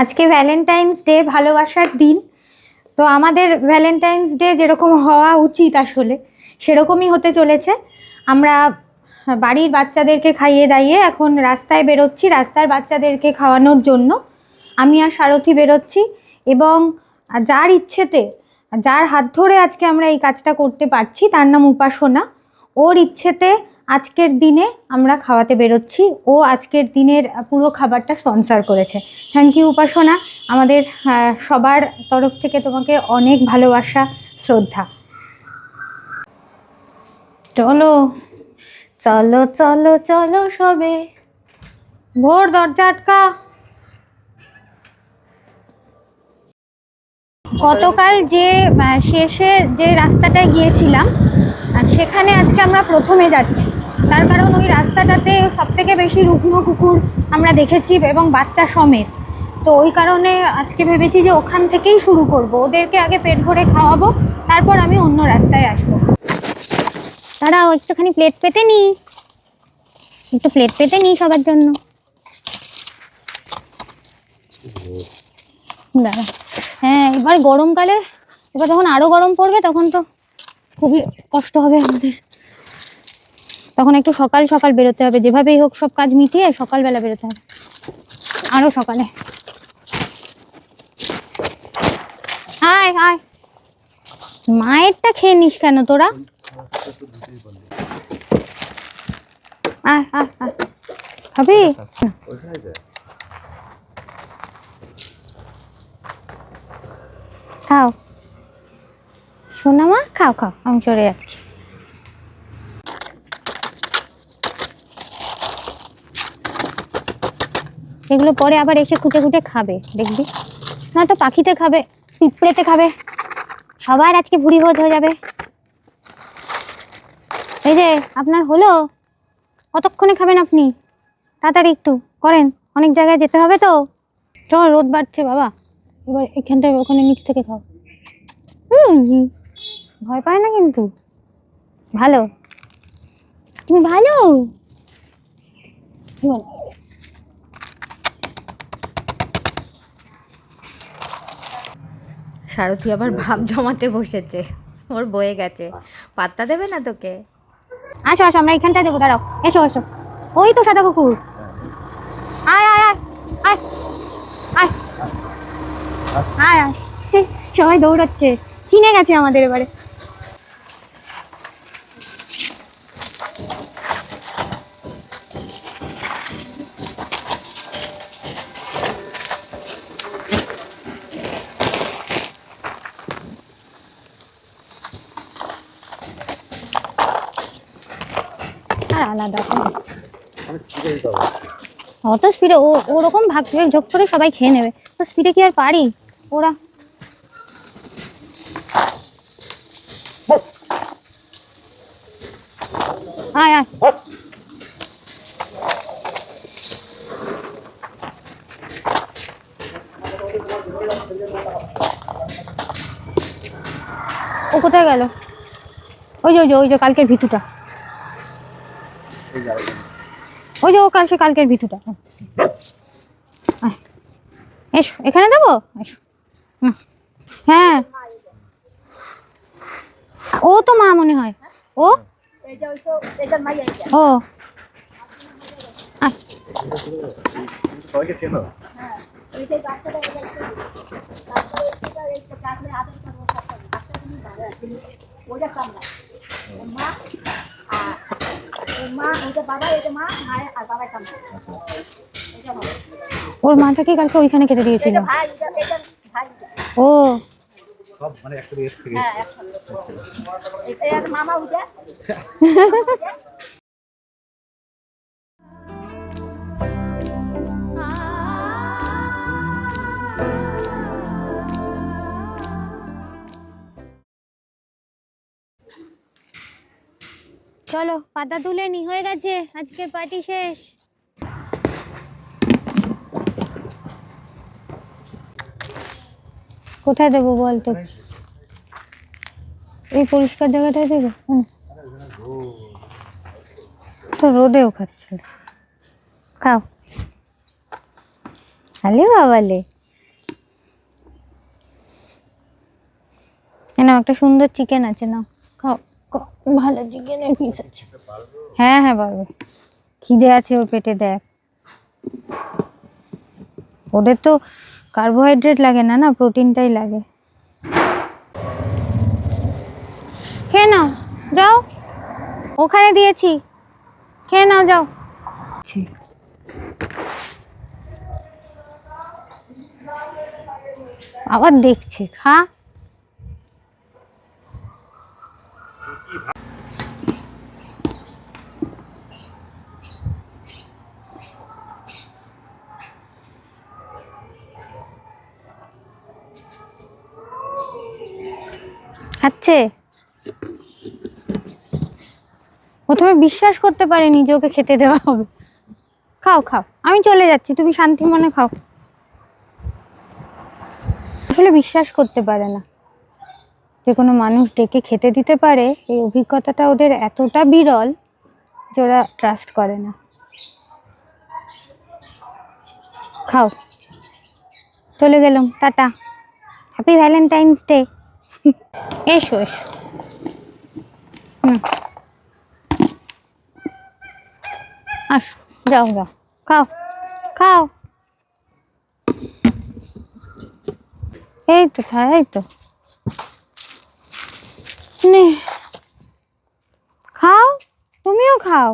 আজকে Valentine's day ভালোবাসার দিন। তো আমাদের ভ্যালেন্টাইন্স ডে যেরকম হওয়া উচিত আসলে, সেরকমই হতে চলেছে। আমরা বাড়ির বাচ্চাদেরকে খাইয়ে দাইয়ে এখন রাস্তায় বেরোচ্ছি, রাস্তার বাচ্চাদেরকে খাওয়ানোর জন্য। আমি আর সারথি বেরোচ্ছি এবং যার ইচ্ছেতে, যার হাত ধরে আজকে আমরা এই কাজটা করতে পারছি, তার নাম উপাসনা। ওর ইচ্ছেতে আজকের দিনে আমরা খাওয়াতে বেরোচ্ছি। ও আজকের দিনের পুরো খাবারটা স্পন্সর করেছে। Thank you Upasana. আমাদের সবার তরফ থেকে তোমাকে অনেক ভালোবাসা, শ্রদ্ধা। চলো চলো চলো চলো সবে। ভোর দরজা আটকা। গতকাল যে শেষে যে রাস্তাটায় গিয়েছিলাম সেখানে আজকে আমরা প্রথমে যাচ্ছি। তার কারণ ওই রাস্তাটাতে সব থেকে বেশি রুগ্ন কুকুর আমরা দেখেছি এবং বাচ্চা সমেত। তো ওই কারণে আজকে ভেবেছি যে ওখান থেকেই শুরু করব। ওদেরকে আগে পেট ভরে খাওয়াবো, তারপর আমি অন্য রাস্তায় আসব। দাঁড়াও, একটুখানি প্লেট পেতে নি। একটু প্লেট পেতে নি সবার জন্য। দাঁড়া। হ্যাঁ এবার গরমকালে, এবার যখন আরও গরম পড়বে তখন তো খুবই কষ্ট হবে আমাদের। তখন একটু সকাল সকাল বেরোতে হবে। যেভাবেই হোক সব কাজ মিটিয়ে সকালবেলা বেরোতে হবে। আরও সকালে। আয় আয় মায়েরটা খেয়ে নিস কেন তোরা? আয় খাও। শোনা মা খাও খাও। আমি চলে যাচ্ছি। এগুলো পরে আবার এসে খুঁটে খুঁটে খাবে, দেখবি। না তো পাখিতে খাবে, পিঁপড়েতে খাবে। সবার আজকে ভুড়ি ভোজ হয়ে যাবে। এই যে, আপনার হলো? কতক্ষণে খাবেন আপনি? তাড়াতাড়ি একটু, করেন। অনেক জায়গায় যেতে হবে তো। চল, রোদ বাড়ছে, বাবা। এবার এখানটায় ওখানে নিচ থেকে খাও। হুম ভয় পায় না কিন্তু। ভালো। তুমি ভালো কি বলো? সারথি আবার ভাব জমাতে বসেছে। ওর বয়ে গেছে। পাত্তা দেবে না তোকে? আসো আসো আমরা এখানটা দেবো দাঁড়াও। এসো এসো। ওই তো সাদা কুকুর। আয় আয় আয় আয় আয়। আয় আয়। সবাই দৌড়াচ্ছে। চিনে গেছে আমাদের এবারে। আর আলাদা অত স্পিডে ও ওরকম ভাগ যোগ করে সবাই খেয়ে নেবে। তো স্পিডে কি আর পারি? ওরা। আয় আয়। ও কোথায় গেল? ওই যে ওই যে ওই যে কালকের ভিতুটা। ওই যে ও কাল সে কালকের ভিতুটা। এসো এখানে দেবো? এসো। হুম। হ্যাঁ। ও তো মা মনে হয়। ও? ও। চেনো? ওর মাটা কি কালকে ওইখানে কেটে দিয়েছিল? ও। মানে মামা চলো, পাতা তুলে নি, হয়ে গেছে। আজকের পার্টি শেষ। কোথায় দেবো বল তো? এই পরিষ্কার জায়গাটায় দেবো? তো রোদেও খাচ্ছে খাও। আলে বাবালে এ একটা সুন্দর চিকেন আছে, নাও। খাও। ভালো চিকেনের পিস আছে। হ্যাঁ হ্যাঁ পারবে খিদে আছে ওর পেটে দেখ। ওদের তো কার্বোহাইড্রেট লাগে না না? প্রোটিনটাই লাগে। খেয়ে নাও যাও। ওখানে দিয়েছি। খেয়ে নাও যাও। আবার দেখছে খা। খাচ্ছে? প্রথমে বিশ্বাস করতে পারেনি যে ওকে খেতে দেওয়া হবে। খাও খাও। আমি চলে যাচ্ছি, তুমি শান্তি মনে খাও। আসলে বিশ্বাস করতে পারে না। যে কোনো মানুষ ডেকে খেতে দিতে পারে, এই অভিজ্ঞতাটা ওদের এতটা বিরল যে ওরা ট্রাস্ট করে না। খাও। চলে গেলাম, টাটা। হ্যাপি ভ্যালেন্টাইন্স ডে এসো এসো। হুম। আসো, যাও যাও। খাও খাও। এই তো খা এই তো। খাও, তুমিও খাও।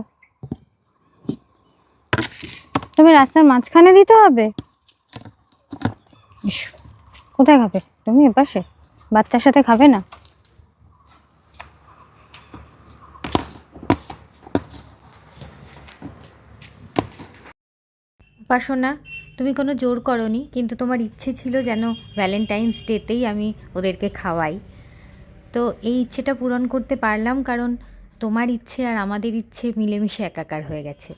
তুমি রাস্তার মাঝখানে দিতে হবে? কোথায় খাবে? তুমি এপাশে? বাচ্চার সাথে খাবে না? উপাসনা তুমি কোনো জোর করনি, কিন্তু তোমার ইচ্ছে ছিল যেন ভ্যালেন্টাইন্স ডেতেই আমি ওদেরকে খাওয়াই। তো এই ইচ্ছেটা পূরণ করতে পারলাম, কারণ তোমার ইচ্ছে আর আমাদের ইচ্ছে মিলেমিশে একাকার হয়ে গেছে।